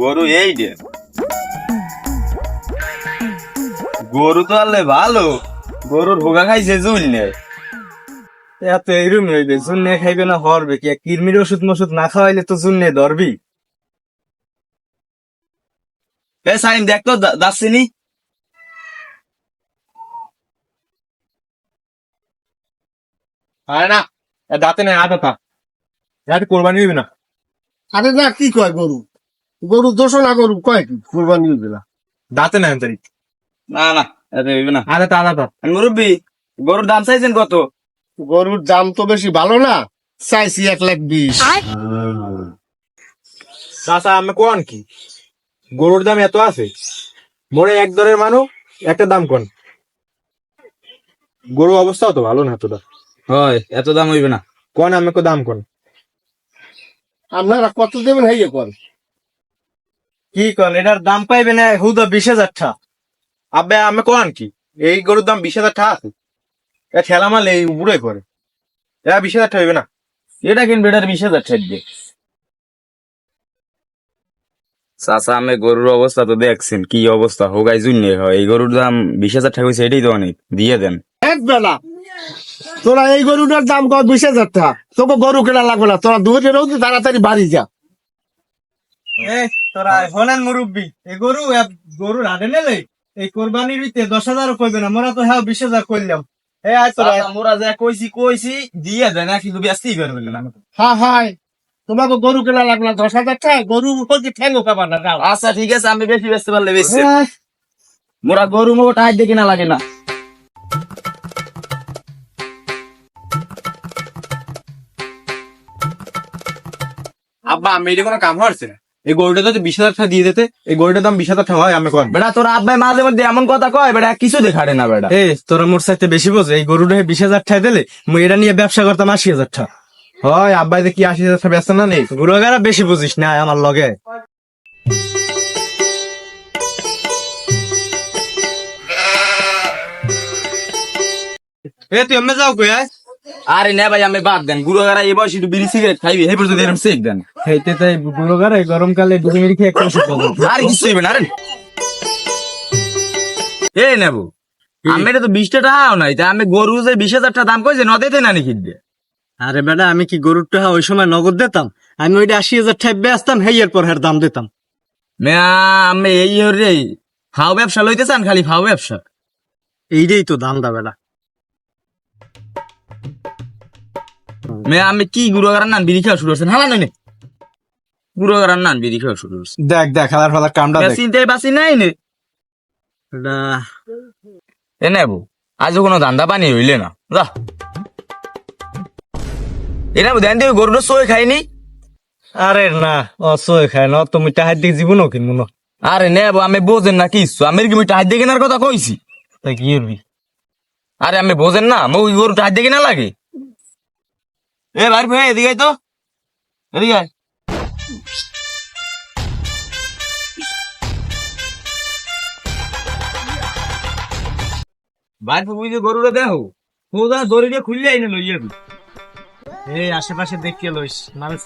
গরু এই যে। গরু তো আনলে ভালো, গরুর ভোগা খাইছে জুলনে এত এইরকম হইবে জুন্নে খাইবে না হরবে কি? কিরমির ওষুধ মষুধ না খাওয়াইলে তো জুন্নে ধরবি। এ সাইম, দেখ তো দাসিনি আরে না দাঁতে নেই আদা তা কোরবানি দিবি না। আরে না, কি কয় গরু? গরু দোষ না গরু কয় কি? কোরবানি না। দাঁতে নেই আন্তরি না না না। আদা তা তা মুরব্বী গরুর দাম চাইছেন কত? গরুর দাম তো বেশি ভালো না? চাইছি এক লাখ বিশ। চাচা আমি কোন কি? গরুর দাম এত আছে? মোরে এক দরের মানুষ একটা দাম কোন? গরু অবস্থাও তো ভালো না এতটা হয় এত দাম হইবে না। কোন আমাকে দাম কোন? আপনারা কত দেবেন হাইয়ে কর কি কোন এটার দাম পাইবে না হুদা বিশ হাজার টা আবে আমি কোন কি এই গরুর দাম বিশ হাজার টাকা আছে। এটা ঠেলা মারলে এই উপরে করে এটা বিশ হাজার টাকা হইবে না। এটা কিনবে এটার বিশ হাজার ঠেকবে চাচা আমি গরুর অবস্থা তো দেখছেন কি অবস্থা? হোগাই জুন্নে হয়। এই গরুর দাম বিশ হাজার টাকা হয়েছে এটাই তো অনেক। দিয়ে দেন। এক বেলা। তোরা এই গরুটার দাম কত বিশ হাজার টাকা তোকে গরু কেনা লাগবে না। তোরা দুধে রোজ তাড়াতাড়ি বাড়ি যা। এই তোরা হলেন মুরব্বী। এই গরু এ- গরু রাধে নেলে এই কোরবানির ভিতরে দশ হাজারও কইবে না মোরা তো হ্যাঁ বিশ হাজার করলাম এই আয় তোরা। চাচা, মোরা যা কইছি কইছি দিয়ে দেন না কিন্তু ব্যস্তই করবেন না হ্যাঁ হ্যাঁ। তোমাকে গরু কেনা লাগবে না দশ হাজার টাকা গরু ঠ্যাঙ্গো খাবার না আচ্ছা ঠিক আছে আমি বেশি বেচতে পারলে বেশি। মোরা গরু টাইট দেখি না লাগে না। আব্বা আমি কোনো কাম হচ্ছে না এই গরুটা যদি বিশ হাজার টাকা দিয়ে দিতে এই গরুটার দাম বিশ হাজার টাকা হয় আমি কোন বেটা তোর আব্বাই মাঝে মধ্যে এমন কথা কয় বেটা কিছু দেখাড়ে না বেটা। এই তোরা মোর সাথে বেশি বোঝে এই গরুটা বিশ হাজার টাকা দিলে মুই এটা নিয়ে ব্যবসা করতাম আশি হাজার টাকা। হয় আব্বাই কি আশি হাজার টাকা ব্যস্ত না নেই। গরু গারা বেশি বুঝিস না আমার লগে। এ তুই এমনি যাও কই আয়। আরে না ভাই আমি বাদ দেন। গুরু গারা এই বয়সে বিড়ি সিগারেট খাইবি এই পর্যন্ত এরকম সেক দেন। হেইতে তাই গরু গারা গরমকালে ডুবি মেরে খেয়ে একটা ওষুধ পাবো আর কিছু হইবে না আরে। এ নেব। আমি তো বিশটা টাকাও নাই তা আমি গরু যে বিশ হাজার টাকা দাম কইছে নদেতে না নাকি আরে বেটা আমি কি গরুর টাকা ওই সময় নগদ দিতাম? আমি ওইটা আশি হাজার টাকা বেচতাম হেয়ার পর হের দাম দিতাম। মেয়া আমি এই রে ফাও ব্যবসা লইতে চান খালি ফাও ব্যবসা। এইটাই তো দাম দা বেটা। আমি কি গুরু গারার নান বিড়ি খাওয়া শুরু করছেন হালা গুরু গারার নান বিড়ি খাওয়া শুরু করছেন দেখ দেখ খেলার ফেলার কামটা দেখ। চিনতে বাসি নাই নে। এটা এ নেব। আজ কোনো ধান্দা পানি হইলে না। যা। এ নেব দেন দিয়ে গরুটা সই খাইনি আরে না অসয় খায় না। তুমি টাহার দিকে জীবনও কিনবো না। আরে নেব আমি বোঝেন না কিছু আমি কি টাহার দিয়ে কেনার কথা কইছি? তাই কি আরে আমি বোঝেন না আমি ওই গরু টাহার দিয়ে কেনা লাগে? এ বার ভাই এদিকে তো। এদিকে বার যে গরুটা দেখো। দড়ি দিয়ে খুললে আইনে লইয়া এই আশেপাশে দেখিয়ে লইস মানুষ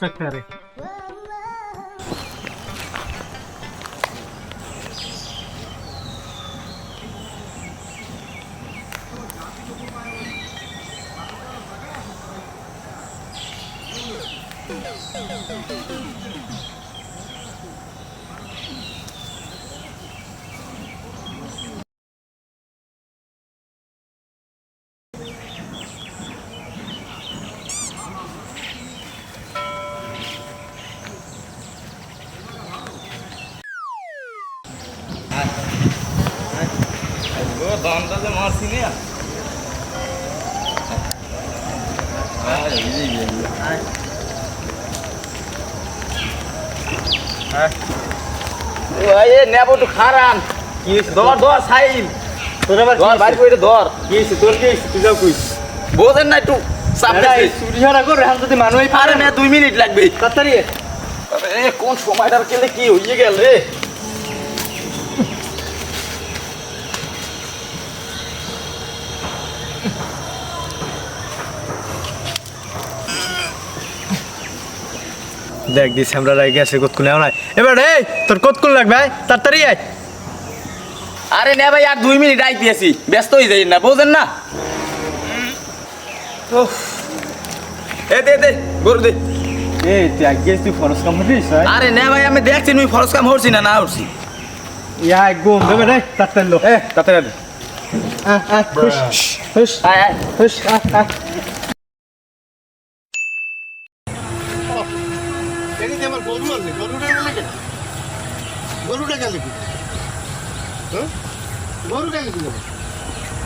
ফ্যাক্টরে এ নেব একটু খারান ধর ধর সাইল। তোর আবার ধর বাইর করে ধর। কি তোর কি তুই যাও কইস বোঝেন না একটু দুই মিনিট লাগবে। তাড়াতাড়ি। কোন সময়টার কেলে কি হইয়ে গেল রে? দেখ দিস আমরা রাই গেছে কতক্ষণ নাই। এবার এই তোর কতক্ষণ লাগবে তাড়াতাড়ি আয়। আরে না ভাই আর দুই মিনিট আই দিয়েছি ব্যস্ত হয়ে যাই না বোঝেন না। এ দে দে গরু দে। এই তুই আগে তুই ফরস কাম হতিস আরে না ভাই আমি দেখছি ফরস কাম হরছি না না হরছি ইয়া গুম দেবে রে তাড়াতাড়ি লো। এ তাড়াতাড়ি আয়। আয়, আয়, হুশ, হুশ, আয় আয়। হুশ, আয়, আয়। এদিকে আমার গরু আছে? গরুটা গেলে কেন গরুটা গেলে কি হ্যাঁ? গরু গেলে কি যাবে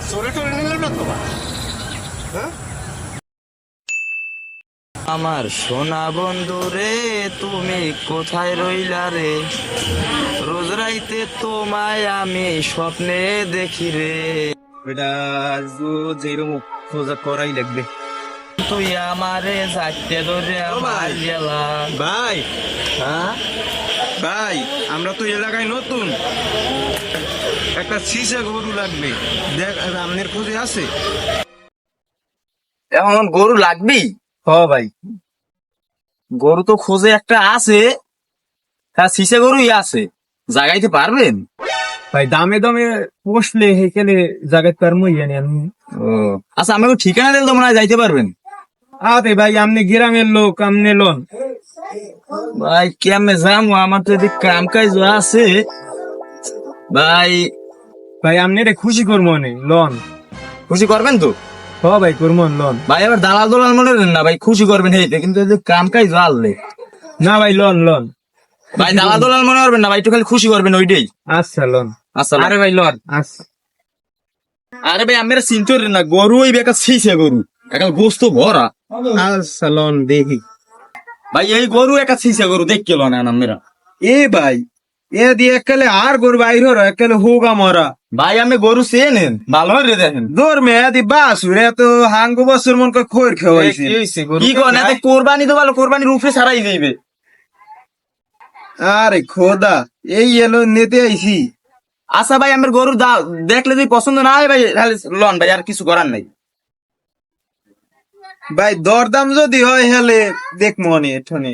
সরে টরে নিলাম না তো? হ্যাঁ? আমার সোনা বন্ধু রে তুমি কোথায় রইলা রে? রোজ রাইতে তোমায় আমি স্বপ্নে দেখি রে। বেটা যেরকম খোঁজা করাই লাগবে। তুই আমারে যাইতে ধরে আমার গেলা। ভাই। হ্যাঁ? ভাই আমরা তো এলাকায় নতুন। একটা সিসা গরু লাগবে। দেখ রামনের খোঁজে আছে? এখন গরু লাগবি? হ ভাই। গরু তো খোঁজে একটা আছে। হ্যাঁ সিসে গরুই আছে। জাগাইতে পারবেন? ভাই দামে দামে পোষলে হেকেলে জায়গায় পারমু জানি আমি ও। আচ্ছা আমাকে ঠিকানা দিলে তো মনে হয় যাইতে পারবেন। আরে ভাই আপনি গ্রামের লোক আমনে লোন ভাই কেমনে যাব আমার তো এদিক কাম কাজ আছে। ভাই। ভাই আপনি রে খুশি করব নে লোন। খুশি করবেন তো? হ ভাই করব লোন। ভাই এবার দালাল দলাল মনে না ভাই খুশি করবেন হেইতে কিন্তু এদিক কাম কাজ জানলে না ভাই লোন লোন। ভাই দালাল দলাল মনে করবেন না ভাই একটু খালি খুশি করবেন ওইটাই। আচ্ছা লোন। আচ্ছা আরে ভাই লন। আচ্ছা। আরে ভাই আমরা চিন্তা না গরু ওই বেকার ছিছে গরু। একাল গোস্ত ভরা। দেখি। ভাই এই গরু একা ছিছে গরু দেখ কেলো না আমরা এ ভাই এ দিয়ে এককালে আর গরু বাইর হর এককালে হোগা মরা। ভাই আমি গরু চেয়ে নেন ভালো রে দেখেন। দৌড় মে আদি বাস রে তো হাঙ্গু বছর মন করে খোর খেয়েছে কি করেন এতে কোরবানি তো ভালো কোরবানির উপরে ছাড়াই যাইবে আরে খোদা এই এলো নেতে আইছি। আচ্ছা ভাই আমার গরু দা দেখলে যদি পছন্দ না হয় ভাই তাহলে লন ভাই আর কিছু করার নাই। ভাই দরদাম যদি হয় হেলে দেখ মনে এখন।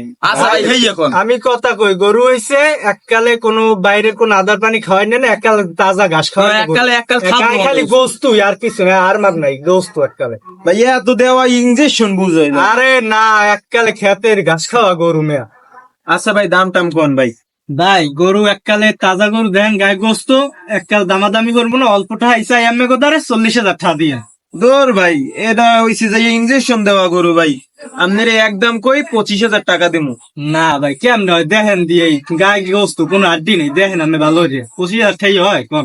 আমি কথা কই গরু হইছে এককালে কোনো বাইরের কোন আদার পানি খাওয়াই না এককালে তাজা ঘাস খাওয়াই না এককালে এককাল খাব খালি গোস্তু আর কিছু না আর মার নাই গোস্তু এককালে। ভাই এত দেওয়া ইঞ্জেকশন বুঝাই না। আরে না এককালে খেতের ঘাস খাওয়া গরু মেয়া। আচ্ছা ভাই দাম টাম কোন ভাই। ভাই গরু এককালে তাজা গরু দেন গায়ে গোস্ত এককাল দামাদামি করব না অল্পটা আইসা এমএ গোদারে চল্লিশ হাজার টাকা দিয়ে। দূর ভাই এটা হইছে যে ইঞ্জেকশন দেওয়া গরু ভাই। আপনার একদম কই? পঁচিশ হাজার টাকা দেবো না ভাই কেমন হয়? দেখেন দিয়ে গায়ে গোস্ত কোনো আড্ডি নেই। দেখেন আমি ভালো রে পঁচিশ হাজার ঠাই হয় কোন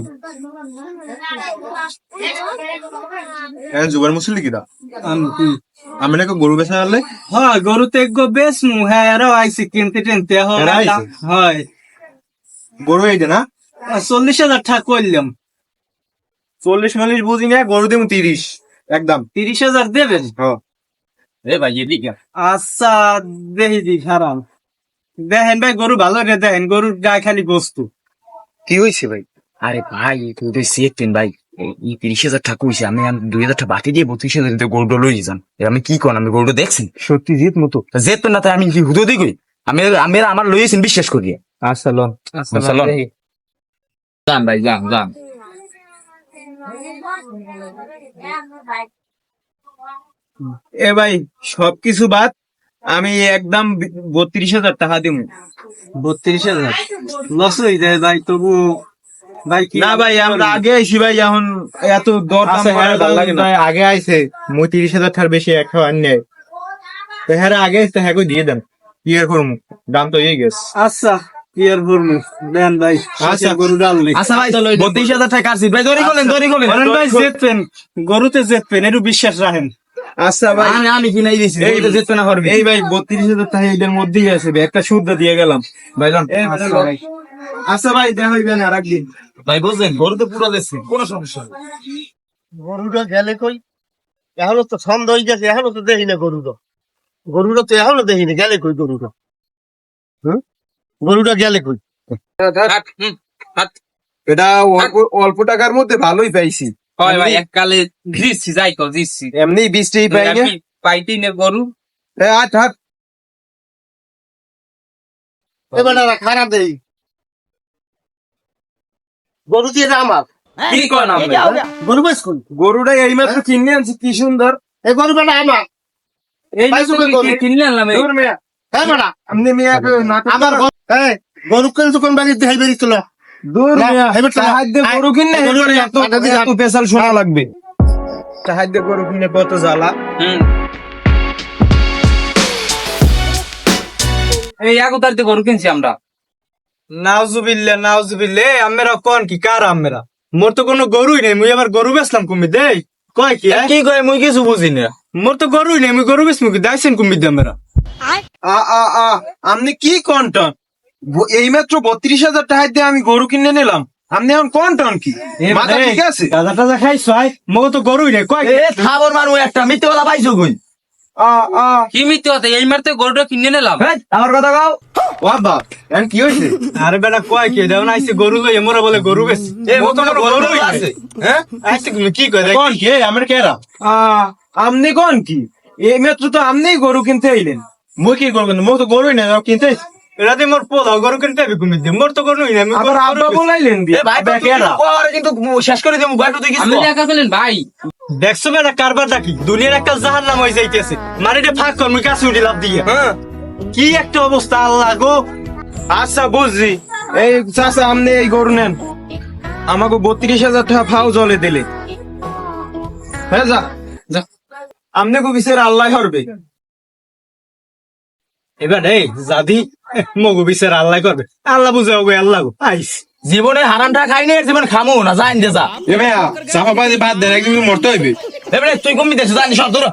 হ্যাঁ জুবার মুসলি কিরা আমি নাকি গরু বেচা আনলে? হয় গরু তো এক বেশ মু হ্যাঁ এরাও আইসি কিনতে টেনতে। হয় গরু এইটা না? চল্লিশ হাজার টাকা করলাম চল্লিশ মালিশ বুঝি না গরু দেবো তিরিশ একদম। তিরিশ হাজার দেবেন এ ভাই এদিকে আচ্ছা দেখি দি খারাপ দেখেন ভাই গরু ভালো রে দেখেন গরুর গায়ে খালি বস্তু। কি হয়েছে ভাই? আরে ভাই তুই তো ভাই এই তিরিশ হাজার টাকা হয়েছে আমি দুই হাজার টাকা বাতি দিয়ে বত্রিশ হাজার গরুটা লই যান। আমি কি করেন আমি গরুটা দেখছেন? সত্যি জিত মতো। যেত না তাই আমি কি হুদো দিই কই? আমি আমি আমার লইয়েছেন বিশ্বাস করি আচ্ছা লন। আচ্ছা, লন। যান ভাই যান যান। এ ভাই সবকিছু বাদ আমি একদম বত্রিশ হাজার টাকা দিব বত্রিশ হাজার? লস হয়ে যায় ভাই তবু ভাই না ভাই আমরা আগে আইছি ভাই এখন এত দর আচ্ছা, হ্যাঁ। আগে আইছে মই তিরিশ হাজার টাকার বেশি এক খাওয়ার নেই। তো হ্যাঁ আগে আইসতে হ্যাঁ দিয়ে দেন। কি আর করব দাম তো এই গেছে। আচ্ছা। কি আর বলব দেন ভাই আচ্ছা। গরু ডালনি আচ্ছা ভাই বত্রিশ হাজার টাকা কাটছি। ভাই দড়ি খোলেন দড়ি খোলেন ভাই জেতপেন গরুতে জেতপেন একটু বিশ্বাস রাখেন। আচ্ছা ভাই। আমি আমি কিনাই এই না পারবি এই ভাই বত্রিশ হাজার টাকা এদের মধ্যেই আছে একটা শুদ্ধ দিয়ে গেলাম। ভাই। এই ভাই, ভাই। আচ্ছা ভাই দেখা হইবে না আর একদিন ভাই বুঝলেন গরু তো পুরো দেখছি কোনো সমস্যা গরুটা গেলে কই? এখনও তো ছন্দ হয়ে গেছে এখনও তো দেখি না গরুটা। গরুটা তো এখনও দেখি না গেলে কই গরুটা? হুম? গরুটা গেলে কই? এটা অল্প অল্প টাকার মধ্যে ভালোই পাইছি। হয় ভাই এককালে দিচ্ছি যাই তো এমনি বৃষ্টি পাই না পাইটি নে গরু। এ, হাট হাট এবার খারাপ দেই গরু দিয়ে আমার। কি কন গরু বেশ কোন গরুটা এই মাত্র কিনে আনছি কি সুন্দর। এই গরু বেটা আমার। এই আনলাম হ্যাঁ আমার গরু- কেন দোকান বাড়ি দেখাই বেরিয়েছিল গরু কিনে দিয়ে পেশাল শোনা লাগবে। সাহায্য গরু কিনে কত জ্বালা। হুম। এই এক তারিখে গরু কিনছি আমরা? নাউজুবিল্লা নাউজুবিল্লা আমেরা কোন কি? কার আমেরা মোর তো কোনো গরুই নেই। মুই আবার গরু বেচলাম কুমি দেই। কয় কি হ্যাঁ? কি কয় মুই কিছু বুঝি না। মোর তো গরুই নেই। মুই গরু বেচমু কি? দাইছেন কুমি দে আমেরা আ আ আ আপনি কি কন্টন এই মাত্র বত্রিশ হাজার টাকা দিয়ে আমি গরু কিনে নিলাম। আপনি এখন কন্টন কি? মাথা ঠিক আছে? তাজা টাজা খাইছো মগো তো গরুই রে কয়? কি? এ থাবর মারু একটা মিথ্যে কথা পাইছো কই? আ আ। কি মিথ্যে কথা? এই মারতে গরুটা কিনে নিলাম। আমার কথা কাও। ওয়া বাপ এখন কি হয়েছে আরে বেটা কয় কি? দেও না আইছে গরু লই মোরা বলে গরু বেচ এ ও তো কোনো আছে। হ্যাঁ? আইছে কি কয়? কোন কি? আমার কেরা? আপনি কোন কি? এই মাত্র তো আপনিই গরু কিনতে আইলেন। মুই কি করবেন মুই তো গরুই না যাও কিনতে। রাতে মোর পোলা গরু কিনতে হবে কুমি দে মোর তো গরুই না আমি আবার আব্বা বলাইলেন দি ভাই আব্বা পরে কিন্তু শেষ করে দেবো ভাই আমি একা ভাই। দেখছ দুনিয়ার একটা জাহান নাম হয়ে যাইতেছে মারিতে ফাঁক কর মুই কাছে উঠি লাভ দিয়ে। হ্যাঁ কি একটা অবস্থা আল্লাহ গো। আচ্ছা বুঝছি এই চাচা আপনি এই গরু নেন। আমাকে বত্রিশ হাজার টাকা ফাও জলে দিলে। হ্যাঁ যা। যা। আপনি কো বিচার আল্লাহ করবে এবার এই জাদি মগু বিচার আল্লাহ করবে। আল্লাহ বুঝাও গো আল্লাহ আইস। জীবনে হারামটা খাই নি জীবন খামু না জান দে যা। এ ভাইয়া চাপা বাজে বাদ দেন একদিন মরতে হইবে। এবারে তুই কমি দেছ জানি সব ধরো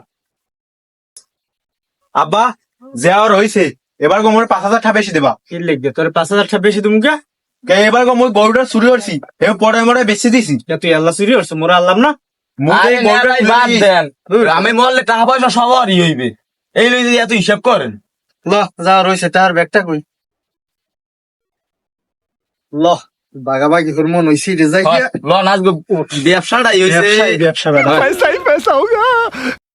আব্বা যে আর হইছে এবার গো মোর পাঁচ হাজার টাকা বেশি দেবা। কি লিখবে তোর পাঁচ হাজার টাকা বেশি তুমি কে কে এবার গো মোর গরুটা চুরি করছি এ পরে মরে বেশি দিছি। তুই আল্লাহ চুরি করছ মোরা আল্লাহ না? মোর আরে এই না গরুটা বাদ দেন। আমি মরলে টাকা পয়সা সবারই হইবে। এই লই যদি এত হিসাব করেন। ল যা রয়েছে তার ব্যাগটা কই ল বাগাবাগি তোর মন হইছি রে যাই ল নাচবো ব্যবসাটাই হইছে ব্যবসা ব্যবসা বেটা